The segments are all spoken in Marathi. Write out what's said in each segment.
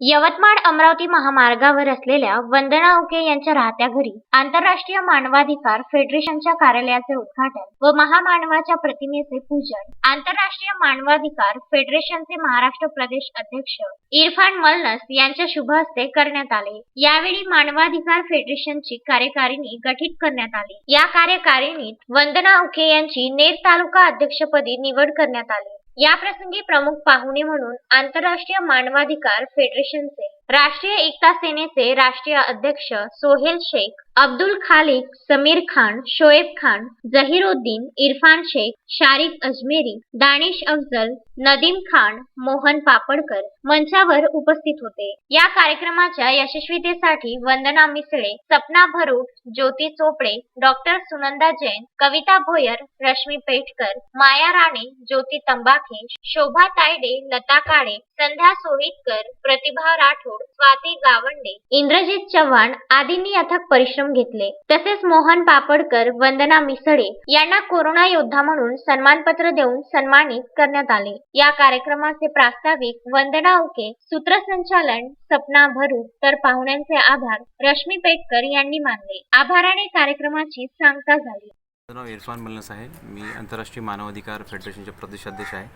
यवतमाळ अमरावती महामार्गावर असलेल्या वंदना उके यांच्या राहत्या घरी आंतरराष्ट्रीय मानवाधिकार फेडरेशनच्या कार्यालयाचे उद्घाटन व महामानवाच्या प्रतिमेचे पूजन आंतरराष्ट्रीय मानवाधिकार फेडरेशनचे महाराष्ट्र प्रदेश अध्यक्ष इरफान मलनस यांच्या शुभ हस्ते करण्यात आले. यावेळी मानवाधिकार फेडरेशनची कार्यकारिणी गठीत करण्यात आली. या कार्यकारिणीत वंदना उके यांची नेर तालुका अध्यक्षपदी निवड करण्यात आली. या प्रसंगी प्रमुख पाहुणे म्हणून आंतरराष्ट्रीय मानवाधिकार फेडरेशनचे राष्ट्रीय एकता सेनेचे राष्ट्रीय अध्यक्ष सोहेल शेख अब्दुल खालिक समीर खान शोएब खान जहीरुद्दीन इरफान शेख शारिक अजमेरी दानिश अफजल नदीम खान मोहन पापडकर मंचावर उपस्थित होते. या कार्यक्रमाच्या यशस्वीतेसाठी वंदना मिसळे सपना भरूट ज्योती चोपडे डॉक्टर सुनंदा जैन कविता भोयर रश्मी पेठकर माया राणे ज्योती तंबाखे शोभा तायडे लता काळे संध्या सोहितकर प्रतिभा राठोड स्वाती गावंडे इंद्रजित चव्हाण आदींनी अथक परिश्रम घेतले. तसेच मोहन पापडकर वंदना मिसळे यांना कोरोना योद्धा म्हणून सन्मानपत्र देऊन सन्मानित करण्यात आले. या कार्यक्रमाचे प्रास्ताविक वंदना उके सूत्रसंचालन सपना भरू तर पाहुण्यांचे आभार रश्मी पेटकर यांनी मानले. आभाराने कार्यक्रमाची सांगता झाली. माझं नाव इरफान मलनस आहे. मी आंतरराष्ट्रीय मानवाधिकार फेडरेशनचे प्रदेशाध्यक्ष आहे.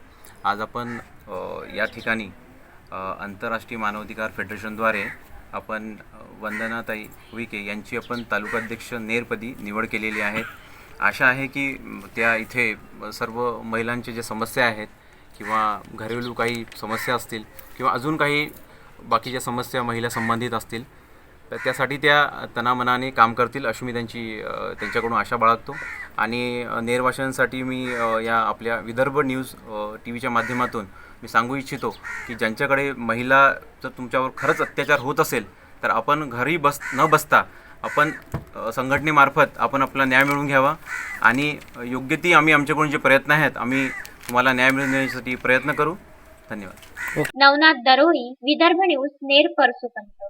आज आपण या ठिकाणी आंतरराष्ट्रीय मानवाधिकार फेडरेशनद्वारे आपण वंदनाताई उईके यांची आपण तालुकाध्यक्ष नेरपदी निवड केलेली आहे. आशा आहे की त्या इथे सर्व महिलांचे ज्या समस्या आहेत किंवा घरेलू काही समस्या असतील किंवा अजून काही बाकीच्या समस्या महिला संबंधित असतील तर त्यासाठी त्या तनामनाने काम करतील अशी मी त्यांची त्यांच्याकडून आशा बाळगतो. आणि अ, नेरवाशांसाठी मी या आपल्या विदर्भ न्यूज टी व्हीच्या माध्यमातून मी सांगू इच्छितो की ज्यांच्याकडे महिला जर तुमच्यावर खरंच अत्याचार होत असेल तर आपण घरी बस न बसता आपण संघटनेमार्फत आपण आपला न्याय मिळवून घ्यावा. आणि योग्य ती आम्ही आमच्याकडून जे प्रयत्न आहेत आम्ही तुम्हाला न्याय मिळवून देण्यासाठी प्रयत्न करू. धन्यवाद. नवनाथ दरोही विदर्भ न्यूज नेर परसुपंत